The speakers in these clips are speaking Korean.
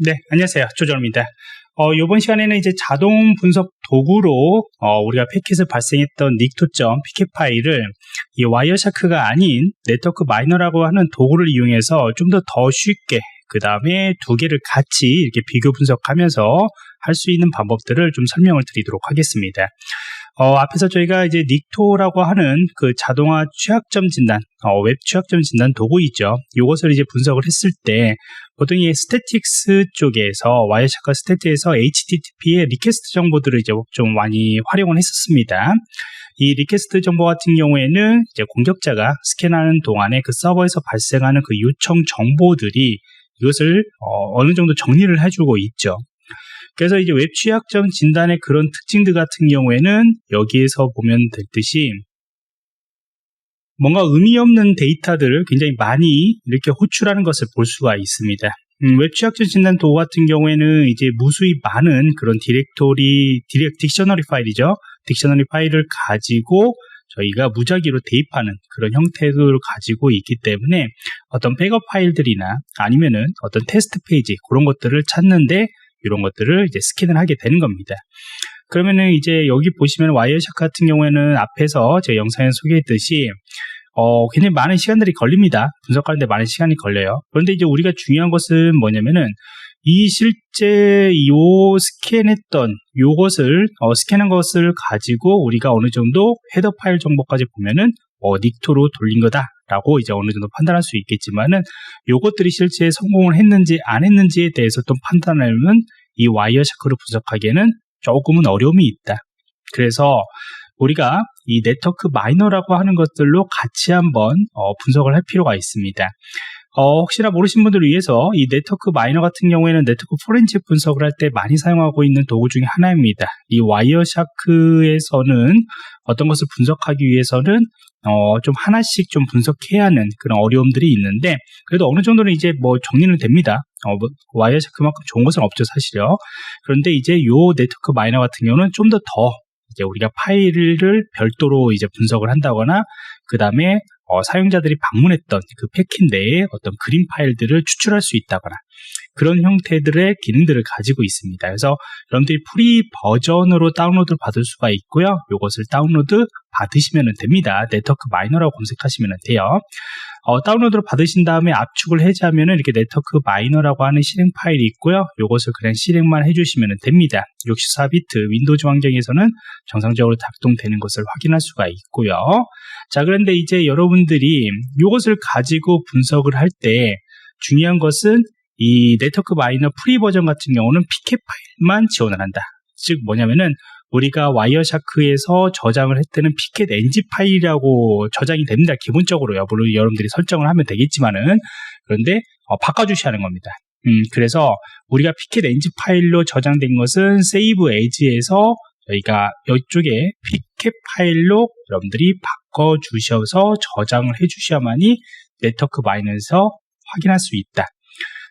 네, 안녕하세요. 조정입니다. 어, 이번 시간에는 이제 자동 분석 도구로 어, 우리가 패킷을 발생했던 닉토점 피켓 파일을 이 와이어샤크가 아닌 네트워크 마이너라고 하는 도구를 이용해서 좀 더더 쉽게 그 다음에 두 개를 같이 이렇게 비교 분석하면서 할 수 있는 방법들을 좀 설명을 드리도록 하겠습니다. 어, 앞에서 저희가 이제 닉토라고 하는 그 자동화 취약점 진단, 어, 웹 취약점 진단 도구 있죠. 이것을 이제 분석을 했을 때 보통 이 스태틱스 쪽에서 와이어샤크 스태틱에서 HTTP의 리퀘스트 정보들을 이제 좀 많이 활용을 했었습니다. 이 리퀘스트 정보 같은 경우에는 이제 공격자가 스캔하는 동안에 그 서버에서 발생하는 그 요청 정보들이 이것을 어, 어느 정도 정리를 해주고 있죠. 그래서 이제 웹 취약점 진단의 그런 특징들 같은 경우에는 여기에서 보면 될 듯이 뭔가 의미 없는 데이터들을 굉장히 많이 이렇게 호출하는 것을 볼 수가 있습니다. 음, 웹 취약점 진단 도구 같은 경우에는 이제 무수히 많은 그런 디렉토리, 디렉 딕셔너리 파일이죠. 딕셔너리 파일을 가지고 저희가 무작위로 대입하는 그런 형태를 가지고 있기 때문에 어떤 백업 파일들이나 아니면은 어떤 테스트 페이지 그런 것들을 찾는데 이런 것들을 이제 스캔을 하게 되는 겁니다. 그러면은 이제 여기 보시면 와이어샤크 같은 경우에는 앞에서 제가 영상에 소개했듯이 어, 굉장히 많은 시간들이 걸립니다. 분석하는데 많은 시간이 걸려요. 그런데 이제 우리가 중요한 것은 뭐냐면은 이 실제 요 스캔했던 요것을 어, 스캔한 것을 가지고 우리가 어느 정도 헤더 파일 정보까지 보면은 어, 닉토로 돌린 거다라고 이제 어느 정도 판단할 수 있겠지만은 요것들이 실제 성공을 했는지 안 했는지에 대해서 또 판단하려면 이 와이어 샤크를 분석하기에는 조금은 어려움이 있다. 그래서 우리가 이 네트워크 마이너라고 하는 것들로 같이 한번 어, 분석을 할 필요가 있습니다. 어, 혹시나 모르신 분들을 위해서 이 네트워크 마이너 같은 경우에는 네트워크 포렌식 분석을 할 때 많이 사용하고 있는 도구 중에 하나입니다. 이 와이어샤크에서는 어떤 것을 분석하기 위해서는 어, 좀 하나씩 좀 분석해야 하는 그런 어려움들이 있는데 그래도 어느 정도는 이제 뭐 정리는 됩니다. 어, 뭐, 와이어샤크만큼 좋은 것은 없죠 사실요. 그런데 이제 요 네트워크 마이너 같은 경우는 좀 더 더 이제 우리가 파일을 별도로 이제 분석을 한다거나 그 다음에 어, 사용자들이 방문했던 그 패킷 내에 어떤 그림 파일들을 추출할 수 있다거나 그런 형태들의 기능들을 가지고 있습니다. 그래서 여러분들이 프리 버전으로 다운로드 받을 수가 있고요. 이것을 다운로드 받으시면 됩니다. 네트워크 마이너라고 검색하시면 돼요. 어, 다운로드를 받으신 다음에 압축을 해제하면 이렇게 네트워크 마이너라고 하는 실행 파일이 있고요. 이것을 그냥 실행만 해주시면 됩니다. 64비트 윈도우즈 환경에서는 정상적으로 작동되는 것을 확인할 수가 있고요. 자, 그런데 이제 여러분들이 이것을 가지고 분석을 할 때 중요한 것은 이 네트워크 마이너 프리 버전 같은 경우는 PK 파일만 지원을 한다. 즉 뭐냐면은 우리가 와이어샤크에서 저장을 했때는 피켓 NG 파일이라고 저장이 됩니다. 기본적으로요. 물론 여러분들이 설정을 하면 되겠지만은 그런데 어, 바꿔주셔야 하는 겁니다. 음, 그래서 우리가 피켓 NG 파일로 저장된 것은 세이브 에지에서 저희가 이쪽에 피켓 파일로 여러분들이 바꿔 주셔서 저장을 해 주셔야만이 네트워크 마이너에서 확인할 수 있다.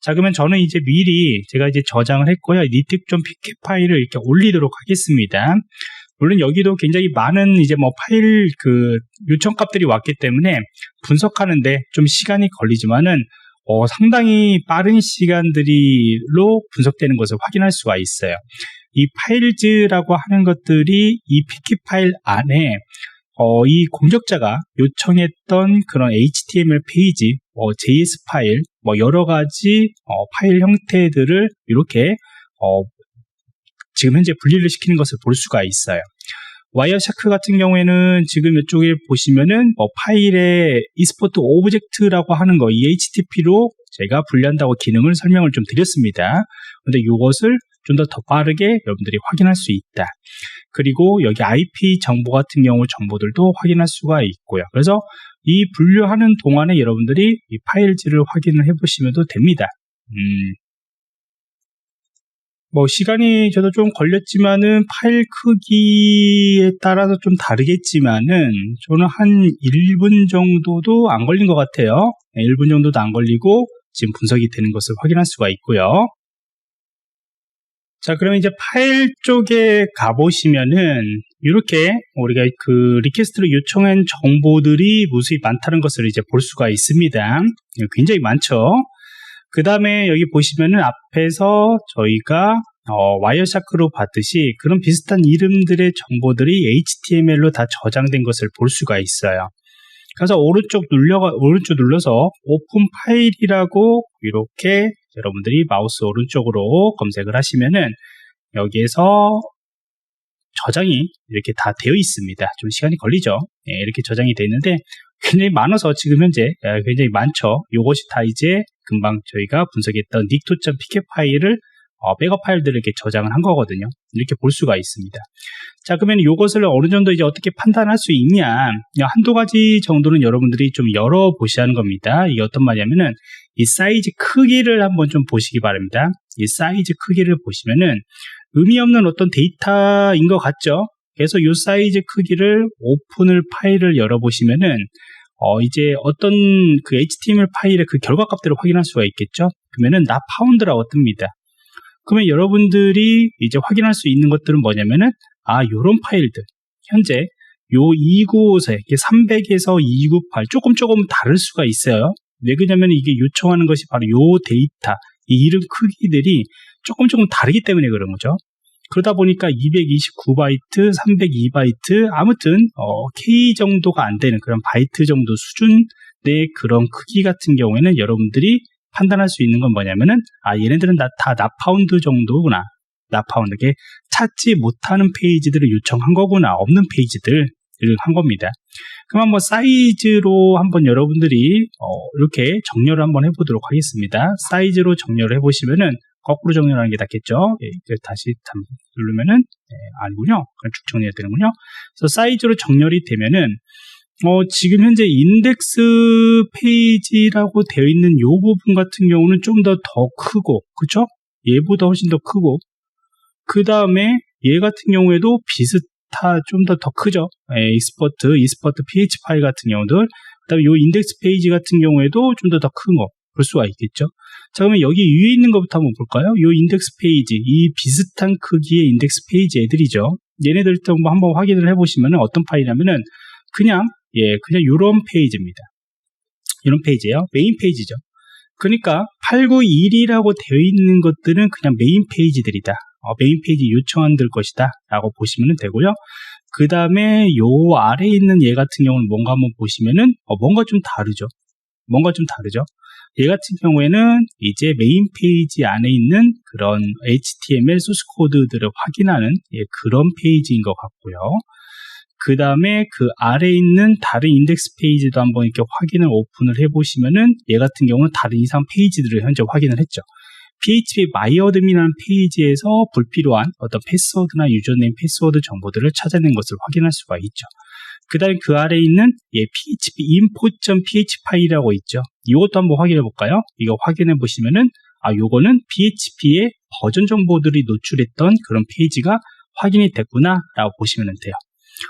자, 그러면 저는 이제 미리 제가 이제 저장을 했고요. 니틱좀 피켓 파일을 이렇게 올리도록 하겠습니다. 물론 여기도 굉장히 많은 이제 뭐 파일 그 요청 값들이 왔기 때문에 분석하는데 좀 시간이 걸리지만은 어, 상당히 빠른 시간들이로 분석되는 것을 확인할 수가 있어요. 이 파일즈라고 하는 것들이 이 피켓 파일 안에 어, 이 공격자가 요청했던 그런 HTML 페이지, 어, JS 파일, 뭐 여러 가지 어, 파일 형태들을 이렇게 어, 지금 현재 분리를 시키는 것을 볼 수가 있어요. 와이어샤크 같은 경우에는 지금 이쪽에 보시면은 뭐 파일의 e스포트 오브젝트라고 하는 거 EHTP로 제가 분리한다고 기능을 설명을 좀 드렸습니다. 근데 이것을 좀 더 더 빠르게 여러분들이 확인할 수 있다. 그리고 여기 IP 정보 같은 경우 정보들도 확인할 수가 있고요. 그래서 이 분류하는 동안에 여러분들이 이 파일지를 확인을 해보시면 됩니다. 음, 뭐 시간이 저도 좀 걸렸지만은 파일 크기에 따라서 좀 다르겠지만은 저는 한 1분 정도도 안 걸린 것 같아요. 1분 정도도 안 걸리고 지금 분석이 되는 것을 확인할 수가 있고요. 자, 그러면 이제 파일 쪽에 가보시면은, 이렇게 우리가 그 리퀘스트로 요청한 정보들이 무수히 많다는 것을 이제 볼 수가 있습니다. 굉장히 많죠. 그 다음에 여기 보시면은 앞에서 저희가 어, 와이어샤크로 봤듯이 그런 비슷한 이름들의 정보들이 HTML로 다 저장된 것을 볼 수가 있어요. 그래서 오른쪽 눌려 오른쪽 눌러서 오픈 파일이라고 이렇게 여러분들이 마우스 오른쪽으로 검색을 하시면은 여기에서 저장이 이렇게 다 되어 있습니다. 좀 시간이 걸리죠. 예, 이렇게 저장이 되어 있는데 굉장히 많아서 지금 현재 예, 굉장히 많죠. 이것이 다 이제 금방 저희가 분석했던 닉토.pk 파일을 어, 백업 파일들을 이렇게 저장을 한 거거든요. 이렇게 볼 수가 있습니다. 자, 그러면 이것을 어느 정도 이제 어떻게 판단할 수 있냐? 한두 가지 정도는 여러분들이 좀 열어보셔야 하는 겁니다. 이게 어떤 말이냐면은 이 사이즈 크기를 한번 좀 보시기 바랍니다. 이 사이즈 크기를 보시면은 의미 없는 어떤 데이터인 것 같죠? 그래서 이 사이즈 크기를 오픈을 파일을 열어보시면은 어, 이제 어떤 그 HTML 파일의 그 결과 값들을 확인할 수가 있겠죠? 그러면은 나 파운드라고 뜹니다. 그러면 여러분들이 이제 확인할 수 있는 것들은 뭐냐면은 아 요런 파일들 현재 요 295세 300에서 298 조금 조금 다를 수가 있어요 왜 그러냐면 이게 요청하는 것이 바로 요 데이터 이 이름 크기들이 조금 조금 다르기 때문에 그런 거죠. 그러다 보니까 229바이트, 302바이트, 아무튼 어, K 정도가 안 되는 그런 바이트 정도 수준의 그런 크기 같은 경우에는 여러분들이 판단할 수 있는 건 뭐냐면은 아 얘네들은 다, 다 나파운드 정도구나. 나파운드 게 찾지 못하는 페이지들을 요청한 거구나. 없는 페이지들을 한 겁니다. 그럼 한번 사이즈로 한번 여러분들이 어, 이렇게 정렬을 한번 해보도록 하겠습니다. 사이즈로 정렬을 해보시면은 거꾸로 정렬하는 게 낫겠죠 예, 다시 누르면은 예, 아니군요 그냥 쭉 정렬이 되는군요 그래서 사이즈로 정렬이 되면은 어, 지금 현재 인덱스 페이지라고 되어 있는 이 부분 같은 경우는 좀 더 더 크고, 그쵸? 얘보다 훨씬 더 크고, 그 다음에 얘 같은 경우에도 비슷하, 좀 더 더 크죠? 예, 익스퍼트, 이스퍼트 PH 파일 같은 경우들, 그 다음에 이 인덱스 페이지 같은 경우에도 좀 더 더 큰 거, 볼 수가 있겠죠? 자, 그러면 여기 위에 있는 것부터 한번 볼까요? 이 인덱스 페이지, 이 비슷한 크기의 인덱스 페이지 애들이죠? 얘네들도 한번 확인을 해보시면 어떤 파일이냐면은 그냥 예, 그냥 이런 페이지입니다. 이런 페이지예요. 메인 페이지죠. 그러니까 891이라고 되어 있는 것들은 그냥 메인 페이지들이다. 어, 메인 페이지 요청한들 것이다. 라고 보시면 되고요. 그 다음에 요 아래에 있는 얘 같은 경우는 뭔가 한번 보시면은 어, 뭔가 좀 다르죠. 뭔가 좀 다르죠. 얘 같은 경우에는 이제 메인 페이지 안에 있는 그런 HTML 소스 코드들을 확인하는 예, 그런 페이지인 것 같고요. 그 다음에 그 아래에 있는 다른 인덱스 페이지도 한번 이렇게 확인을 오픈을 해보시면은 얘 같은 경우는 다른 이상 페이지들을 현재 확인을 했죠. PHP 마이어드미라는 페이지에서 불필요한 어떤 패스워드나 유저네임 패스워드 정보들을 찾아낸 것을 확인할 수가 있죠. 그 다음에 그 아래에 있는 예, php info.php 파일이라고 있죠. 이것도 한번 확인해 볼까요? 이거 확인해 보시면은 아, 요거는 PHP의 버전 정보들이 노출했던 그런 페이지가 확인이 됐구나 라고 보시면 돼요.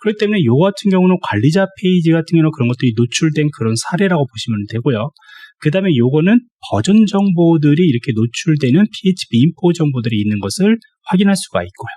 그렇기 때문에 이 같은 경우는 관리자 페이지 같은 경우는 그런 것들이 노출된 그런 사례라고 보시면 되고요. 그 다음에 요거는 버전 정보들이 이렇게 노출되는 PHP 인포 정보들이 있는 것을 확인할 수가 있고요.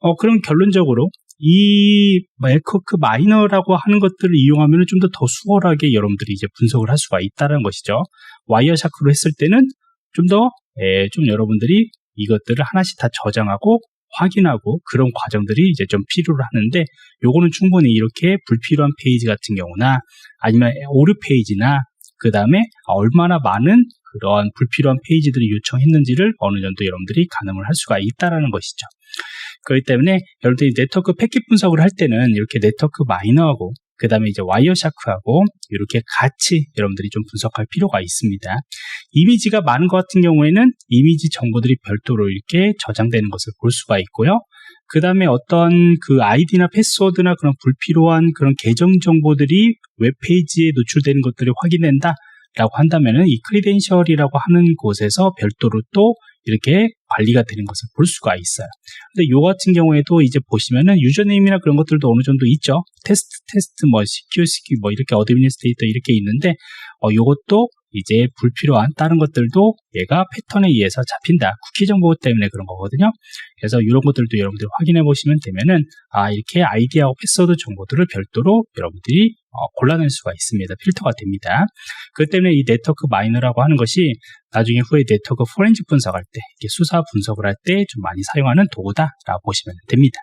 어, 그럼 결론적으로 이 에커크 마이너라고 하는 것들을 이용하면 좀 더 더 수월하게 여러분들이 이제 분석을 할 수가 있다는 것이죠. 와이어 샤크로 했을 때는 좀 더, 예, 좀 여러분들이 이것들을 하나씩 다 저장하고 확인하고 그런 과정들이 이제 좀 필요로 하는데 요거는 충분히 이렇게 불필요한 페이지 같은 경우나 아니면 오류 페이지나 그 다음에 얼마나 많은 그런 불필요한 페이지들을 요청했는지를 어느 정도 여러분들이 가늠을 할 수가 있다는 것이죠. 그렇기 때문에 여러분들이 네트워크 패킷 분석을 할 때는 이렇게 네트워크 마이너하고 그 다음에 이제 와이어샤크하고 이렇게 같이 여러분들이 좀 분석할 필요가 있습니다. 이미지가 많은 것 같은 경우에는 이미지 정보들이 별도로 이렇게 저장되는 것을 볼 수가 있고요. 그 다음에 어떤 그 아이디나 패스워드나 그런 불필요한 그런 계정 정보들이 웹페이지에 노출되는 것들을 확인된다 라고 한다면은 이 크리덴셜이라고 하는 곳에서 별도로 또 이렇게 관리가 되는 것을 볼 수가 있어요. 근데 요 같은 경우에도 이제 보시면은 유저네임이나 그런 것들도 어느 정도 있죠. 테스트, 테스트, 뭐, 시큐, 시큐, 뭐, 이렇게 어드미니스트레이터 이렇게 있는데, 어, 요것도 이제 불필요한 다른 것들도 얘가 패턴에 의해서 잡힌다. 쿠키 정보 때문에 그런 거거든요. 그래서 이런 것들도 여러분들이 확인해 보시면 되면은 아 이렇게 아이디하고 패스워드 정보들을 별도로 여러분들이 어, 골라낼 수가 있습니다. 필터가 됩니다. 그 때문에 이 네트워크 마이너라고 하는 것이 나중에 후에 네트워크 포렌식 분석할 때, 수사 분석을 할 때 좀 많이 사용하는 도구다라고 보시면 됩니다.